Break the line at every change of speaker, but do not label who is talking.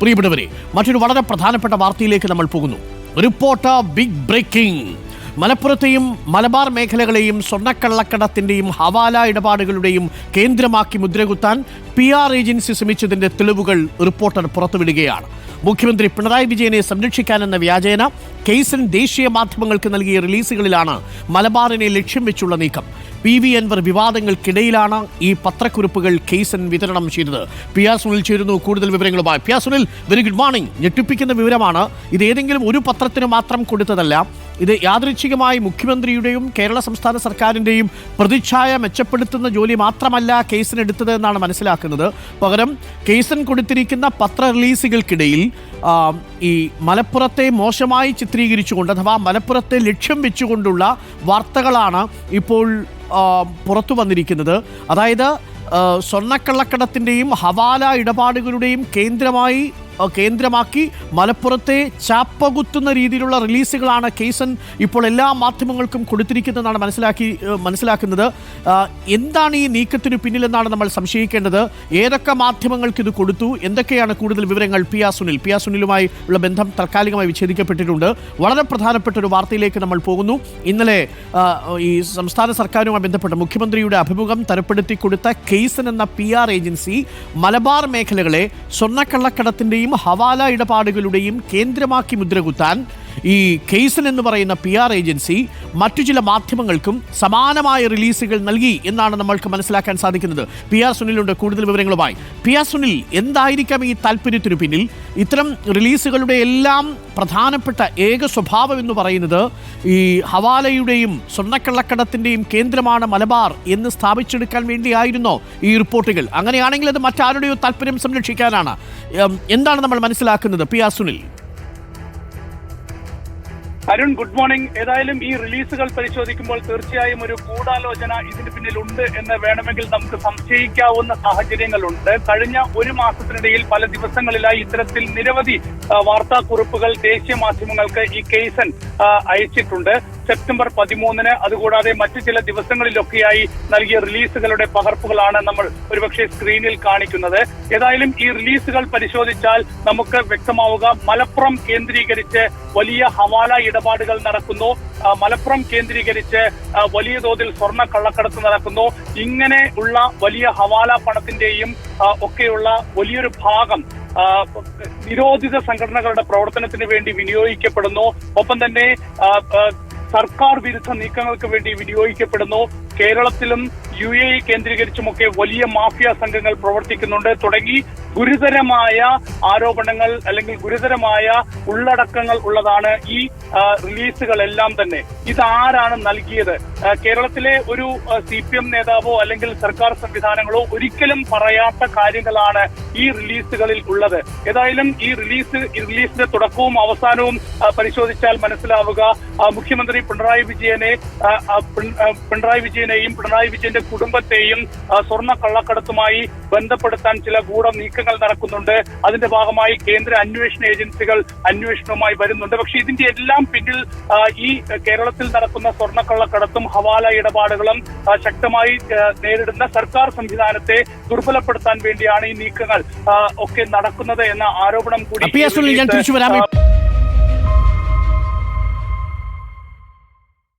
പ്രിയപ്പെട്ടവരെ മറ്റൊരു വളരെ പ്രധാനപ്പെട്ട വാർത്തയിലേക്ക് നമ്മൾ പോകുന്നു. റിപ്പോർട്ട് ബിഗ് ബ്രേക്കിംഗ് മലപ്പുറത്തെയും മലബാർ മേഖലകളെയും സ്വർണക്കള്ളക്കടത്തിന്റെയും ഹവാല ഇടപാടുകളുടെയും കേന്ദ്രമാക്കി മുദ്രകുത്താൻ പി ആർ ഏജൻസി ശ്രമിച്ചതിന്റെ തെളിവുകൾ റിപ്പോർട്ടർ പുറത്തുവിടുകയാണ്. മുഖ്യമന്ത്രി പിണറായി വിജയനെ സംരക്ഷിക്കാനെന്ന വ്യാജേന കേസൻ ദേശീയ മാധ്യമങ്ങൾക്ക് നൽകിയ റിലീസുകളിലാണ് മലബാറിനെ ലക്ഷ്യം വെച്ചുള്ള നീക്കം. പി വി അൻവർ വിവാദങ്ങൾക്കിടയിലാണ് ഈ പത്രക്കുറിപ്പുകൾ കേസൻ വിതരണം ചെയ്തത്. പി ആർ സുനിൽ ചേരുന്നു കൂടുതൽ വിവരങ്ങളുമായി. P R Sunil very good morning ഞെട്ടിപ്പിക്കുന്ന വിവരമാണ്. ഇത് ഏതെങ്കിലും ഒരു പത്രത്തിന് മാത്രം കൊടുത്തതല്ല. ഇത് യാദൃച്ഛികമായി മുഖ്യമന്ത്രിയുടെയും കേരള സംസ്ഥാന സർക്കാരിന്റെയും പ്രതിച്ഛായ മെച്ചപ്പെടുത്തുന്ന ജോലി മാത്രമല്ല കേസിന് എടുത്തത് എന്നാണ് മനസ്സിലാക്കുന്നത്. പകരം കേസൻ കൊടുത്തിരിക്കുന്ന പത്ര റിലീസുകൾക്കിടയിൽ ഈ മലപ്പുറത്തെ മോശമായി ചിത്രീകരിച്ചുകൊണ്ട് അഥവാ മലപ്പുറത്തെ ലക്ഷ്യം വെച്ചുകൊണ്ടുള്ള വാർത്തകളാണ് ഇപ്പോൾ പുറത്തു വന്നിരിക്കുന്നത്. അതായത് സ്വർണക്കള്ളക്കടത്തിന്റെയും ഹവാല ഇടപാടുകളുടെയും കേന്ദ്രമായി കേന്ദ്രമാക്കി മലപ്പുറത്തെ ചാപ്പകുത്തുന്ന രീതിയിലുള്ള റിലീസുകളാണ് കേസൻ ഇപ്പോൾ എല്ലാ മാധ്യമങ്ങൾക്കും കൊടുത്തിരിക്കുന്നതെന്നാണ് മനസ്സിലാക്കി മനസ്സിലാക്കുന്നത്. എന്താണ് ഈ നീക്കത്തിന് പിന്നിലെന്നാണ് നമ്മൾ സംശയിക്കേണ്ടത്. ഏതൊക്കെ മാധ്യമങ്ങൾക്ക് ഇത് കൊടുത്തു? എന്തൊക്കെയാണ് കൂടുതൽ വിവരങ്ങൾ? പി ആ സുനിൽ. പി ആ സുനിലുമായി ഉള്ള ബന്ധം താൽക്കാലികമായി വിച്ഛേദിക്കപ്പെട്ടിട്ടുണ്ട്. വളരെ പ്രധാനപ്പെട്ട ഒരു വാർത്തയിലേക്ക് നമ്മൾ പോകുന്നു. ഇന്നലെ ഈ സംസ്ഥാന സർക്കാരുമായി ബന്ധപ്പെട്ട മുഖ്യമന്ത്രിയുടെ അഭിമുഖം തരപ്പെടുത്തി കൊടുത്ത കേസൻ എന്ന പി ആർ ഏജൻസി മലബാർ മേഖലകളെ സ്വർണക്കള്ളക്കടത്തിന്റെയും ഇടപാടുകളുടെയും കേന്ദ്രമാക്കി മുദ്രകുത്താൻ ഈ കേസൻ എന്ന് പറയുന്ന പി ആർ ഏജൻസി മറ്റു ചില മാധ്യമങ്ങൾക്കും സമാനമായ റിലീസുകൾ നൽകി എന്നാണ് നമ്മൾക്ക് മനസ്സിലാക്കാൻ സാധിക്കുന്നത്. പി ആർ സുനിലുണ്ട് കൂടുതൽ വിവരങ്ങളുമായി. പി ആർ സുനിൽ എന്തായിരിക്കാം ഈ താല്പര്യത്തിനു പിന്നിൽ? ഇത്തരം റിലീസുകളുടെ എല്ലാം പ്രധാനപ്പെട്ട ഏക സ്വഭാവം എന്ന് പറയുന്നത് ഈ ഹവാലയുടെയും സ്വർണക്കള്ളക്കടത്തിന്റെയും കേന്ദ്രമാണ് മലബാർ എന്ന് സ്ഥാപിച്ചെടുക്കാൻ വേണ്ടിയായിരുന്നോ ഈ റിപ്പോർട്ടുകൾ. അങ്ങനെയാണെങ്കിൽ അത് മറ്റാരുടെയോ താല്പര്യം സംരക്ഷിക്കാനാണ്. എന്താണ് നമ്മൾ മനസ്സിലാക്കുന്നത് P R Sunil?
Arun good morning. ഏതായാലും ഈ റിലീസുകൾ പരിശോധിക്കുമ്പോൾ തീർച്ചയായും ഒരു കൂടാലോചന ഇതിന് പിന്നിലുണ്ട് എന്ന് വേണമെങ്കിൽ നമുക്ക് സംശയിക്കാവുന്ന സാഹചര്യങ്ങളുണ്ട്. കഴിഞ്ഞ ഒരു മാസത്തിനിടയിൽ പല ദിവസങ്ങളിലായി ഇത്തരത്തിൽ നിരവധി വാർത്താക്കുറിപ്പുകൾ ദേശീയ മാധ്യമങ്ങൾക്ക് ഈ കേസൻ അയച്ചിട്ടുണ്ട്. സെപ്റ്റംബർ പതിമൂന്നിന് അതുകൂടാതെ മറ്റു ചില ദിവസങ്ങളിലൊക്കെയായി നൽകിയ റിലീസുകളുടെ പകർപ്പുകളാണ് നമ്മൾ ഒരുപക്ഷെ സ്ക്രീനിൽ കാണിക്കുന്നത്. ഏതായാലും ഈ റിലീസുകൾ പരിശോധിച്ചാൽ നമുക്ക് വ്യക്തമാവുക. മലപ്പുറം കേന്ദ്രീകരിച്ച് വലിയ ഹവാല ഇടപാടുകൾ നടക്കുന്നു. മലപ്പുറം കേന്ദ്രീകരിച്ച് വലിയ തോതിൽ സ്വർണ കള്ളക്കടത്ത് നടക്കുന്നു. ഇങ്ങനെ ഉള്ള വലിയ ഹവാല പണത്തിന്റെയും ഒക്കെയുള്ള വലിയൊരു ഭാഗം നിരോധിത സംഘടനകളുടെ പ്രവർത്തനത്തിന് വേണ്ടി വിനിയോഗിക്കപ്പെടുന്നു. ഒപ്പം തന്നെ സർക്കാർ വിരുദ്ധ നീക്കങ്ങൾക്ക് വേണ്ടി വിനിയോഗിക്കപ്പെടുന്നു. കേരളത്തിലും യു എ കേന്ദ്രീകരിച്ചുമൊക്കെ വലിയ മാഫിയ സംഘങ്ങൾ പ്രവർത്തിക്കുന്നുണ്ട്. തുടങ്ങി ഗുരുതരമായ ആരോപണങ്ങൾ അല്ലെങ്കിൽ ഗുരുതരമായ ഉള്ളടക്കങ്ങൾ ഉള്ളതാണ് ഈ റിലീസുകളെല്ലാം തന്നെ. ഇതാരാണ് നൽകിയത്? കേരളത്തിലെ ഒരു സി പി എം നേതാവോ അല്ലെങ്കിൽ സർക്കാർ സംവിധാനങ്ങളോ ഒരിക്കലും പറയാത്ത കാര്യങ്ങളാണ് ഈ റിലീസുകളിൽ ഉള്ളത്. ഏതായാലും ഈ റിലീസ് റിലീസിന്റെ തുടക്കവും അവസാനവും പരിശോധിച്ചാൽ മനസ്സിലാവുക. മുഖ്യമന്ത്രി പിണറായി വിജയനെ പിണറായി വിജയനെയും പിണറായി വിജയന്റെ കുടുംബത്തെയും സ്വർണ കള്ളക്കടത്തുമായി ബന്ധപ്പെടുത്താൻ ചില ഗൂഢ നീക്കങ്ങൾ നടക്കുന്നുണ്ട്. അതിന്റെ ഭാഗമായി കേന്ദ്ര അന്വേഷണ ഏജൻസികൾ അന്വേഷണവുമായി വരുന്നുണ്ട്. പക്ഷേ ഇതിന്റെ എല്ലാം പിന്നിൽ ഈ കേരളത്തിൽ നടക്കുന്ന സ്വർണക്കള്ളക്കടത്തും ഹവാല ഇടപാടുകളും ശക്തമായി നേരിടുന്ന സർക്കാർ സംവിധാനത്തെ ദുർബലപ്പെടുത്താൻ വേണ്ടിയാണ് ഈ നീക്കങ്ങൾ ഒക്കെ നടക്കുന്നത് എന്ന ആരോപണം കൂടി
ഞാൻ തിരിച്ചു വരാം.